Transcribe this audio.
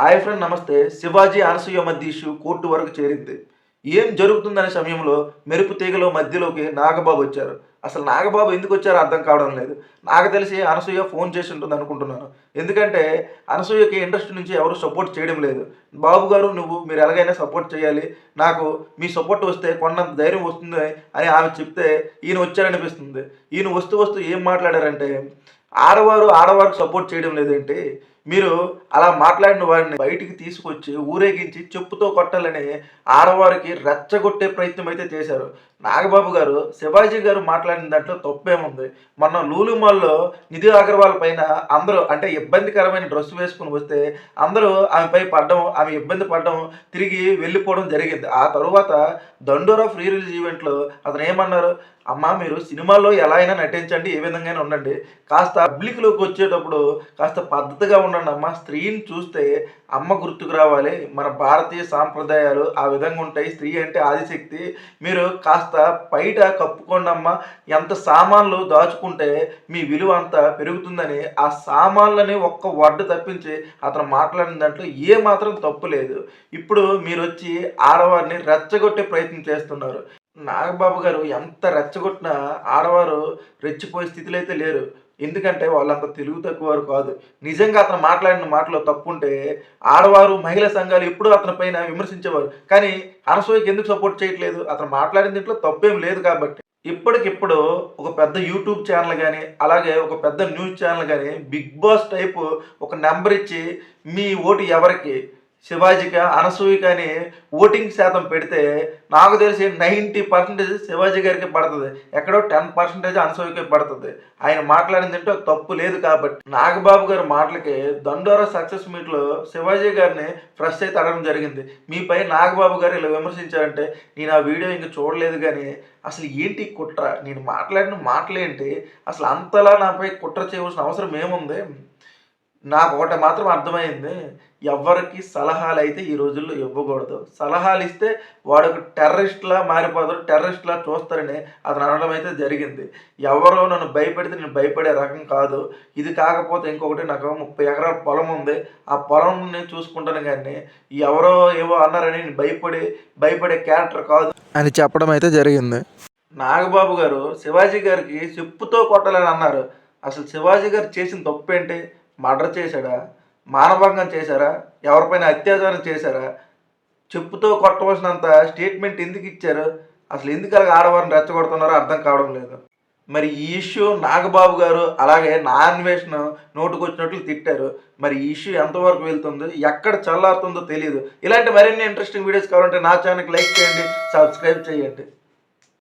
Hi friend నమస్తే. శివాజీ అనసూయ మధ్య issue court వరకు చేరింది. ఏం జరుగుతుందనే సమయంలో మెరుపు తీగలో మధ్యలోకి నాగబాబు వచ్చారు. అసలు నాగబాబు ఎందుకు వచ్చారో అర్థం కావడం లేదు. నాకు తెలిసి అనసూయ ఫోన్ చేసి ఉంటుంది అనుకుంటున్నాను. ఎందుకంటే అనసూయకి ఇండస్ట్రీ నుంచి ఎవరు సపోర్ట్ చేయడం లేదు. బాబు గారు నువ్వు మీరు ఎలాగైనా సపోర్ట్ చేయాలి. నాకు మీ సపోర్ట్ వస్తే కొన్నంత ధైర్యం వస్తుంది అని ఆమె చెప్తే ఈయన వచ్చారనిపిస్తుంది. ఈయన వస్తూ వస్తూ ఏం మాట్లాడారంటే ఆడవారు ఆడవారికి సపోర్ట్ చేయడం లేదేంటి? మీరు అలా మాట్లాడిన వారిని బయటికి తీసుకొచ్చి ఊరేగించి చెప్పుతో కొట్టాలని ఆడవారికి రెచ్చగొట్టే ప్రయత్నం అయితే చేశారు. నాగబాబు గారు శివాజీ గారు మాట్లాడిన దాంట్లో తప్పేముంది? మొన్న లూలు మాల్లో నిధి అగర్వాల్ పైన అందరూ అంటే ఇబ్బందికరమైన డ్రెస్ వేసుకుని వస్తే అందరూ ఆమెపై పడ్డం ఆమె ఇబ్బంది పడడం తిరిగి వెళ్ళిపోవడం జరిగింది. ఆ తరువాత దండోరా ఫ్రీ రిలీజ్ ఈవెంట్లో అతను ఏమన్నారు? అమ్మ మీరు సినిమాల్లో ఎలా అయినా నటించండి ఏ విధంగా ఉండండి. కాస్త పబ్లిక్లోకి వచ్చేటప్పుడు కాస్త పద్ధతిగా ఉండండి. అమ్మ. స్త్రీని చూస్తే అమ్మ గుర్తుకు రావాలి. మన భారతీయ సాంప్రదాయాలు ఆ విధంగా ఉంటాయి. స్త్రీ అంటే ఆదిశక్తి. మీరు కాస్త బయట కప్పుకోండమ్మ ఎంత సామాన్లు దాచుకుంటే మీ విలువ అంత పెరుగుతుందని ఆ సామాన్లని ఒక్క వడ్డు తప్పించి అతను మాట్లాడిన దాంట్లో ఏ మాత్రం తప్పు లేదు. ఇప్పుడు మీరు వచ్చి ఆడవారిని రెచ్చగొట్టే ప్రయత్నం చేస్తున్నారు. నాగబాబు గారు ఎంత రెచ్చగొట్టినా ఆడవారు రెచ్చిపోయే స్థితిలో అయితే లేరు. ఎందుకంటే వాళ్ళంత తెలుగు తక్కువ వారు కాదు. నిజంగా అతను మాట్లాడిన మాటలో తప్పుంటే ఆడవారు మహిళా సంఘాలు ఎప్పుడూ అతని పైన విమర్శించేవారు. కానీ అనసూయకి ఎందుకు సపోర్ట్ చేయట్లేదు? అతను మాట్లాడిన దీంట్లో తప్పేం లేదు కాబట్టి. ఇప్పటికిప్పుడు ఒక పెద్ద యూట్యూబ్ ఛానల్ కానీ అలాగే ఒక పెద్ద న్యూస్ ఛానల్ కానీ బిగ్ బాస్ టైపు ఒక నెంబర్ ఇచ్చి మీ ఓటు ఎవరికి? శివాజీకి అనసూయకి అని ఓటింగ్ శాతం పెడితే నాకు తెలిసి నైంటీ పర్సెంటేజ్ శివాజీ గారికి పడుతుంది. ఎక్కడో టెన్ పర్సెంటేజ్ అనసూయకి పడుతుంది. ఆయన మాట్లాడింది ఏంటో తప్పు లేదు కాబట్టి. నాగబాబు గారి మాటలకి దండోరా సక్సెస్ మీట్లో శివాజీ గారిని ఫ్రెష్ అయితే అడగడం జరిగింది. మీపై నాగబాబు గారు ఇలా విమర్శించారంటే నేను ఆ వీడియో ఇంకా చూడలేదు కానీ అసలు ఏంటి కుట్ర? నేను మాట్లాడిన మాటలేంటి? అసలు అంతలా నాపై కుట్ర చేయవలసిన అవసరం ఏముంది? నాకు ఒకటి మాత్రం అర్థమైంది. ఎవరికి సలహాలు అయితే ఈ రోజుల్లో ఇవ్వకూడదు. సలహాలు ఇస్తే వాడు ఒక టెర్రరిస్ట్లా మారిపోతాడు టెర్రరిస్ట్లా చూస్తారని అతను అనడం అయితే జరిగింది. ఎవరో నన్ను భయపెడితే నేను భయపడే రకం కాదు. ఇది కాకపోతే ఇంకొకటి నాకు ముప్పై ఎకరాల పొలం ఉంది. ఆ పొలం నేను చూసుకుంటాను కానీ ఎవరో ఏవో అన్నారని నేను భయపడి భయపడే క్యారెక్టర్ కాదు అని చెప్పడం అయితే జరిగింది. నాగబాబు గారు శివాజీ గారికి చెప్పుతో కొట్టాలని అన్నారు. అసలు శివాజీ గారు చేసిన తప్పు ఏంటి? మర్డర్ చేశాడా? మానభంగం చేశారా? ఎవరిపైన అత్యాచారం చేశారా? చెప్పుతో కొట్టవలసినంత స్టేట్మెంట్ ఎందుకు ఇచ్చారు? అసలు ఎందుకు అలాగ ఆడవారిని రెచ్చగొడుతున్నారో అర్థం కావడం లేదు. మరి ఈ ఇష్యూ నాగబాబు గారు అలాగే నా అన్వేషణ నోటుకొచ్చినట్లు తిట్టారు. మరి ఈ ఇష్యూ ఎంతవరకు వెళ్తుందో ఎక్కడ చల్లారుతుందో తెలియదు ఇలాంటి మరిన్ని ఇంట్రెస్టింగ్ వీడియోస్ కావాలంటే నా ఛానల్కి లైక్ చేయండి సబ్స్క్రైబ్ చేయండి.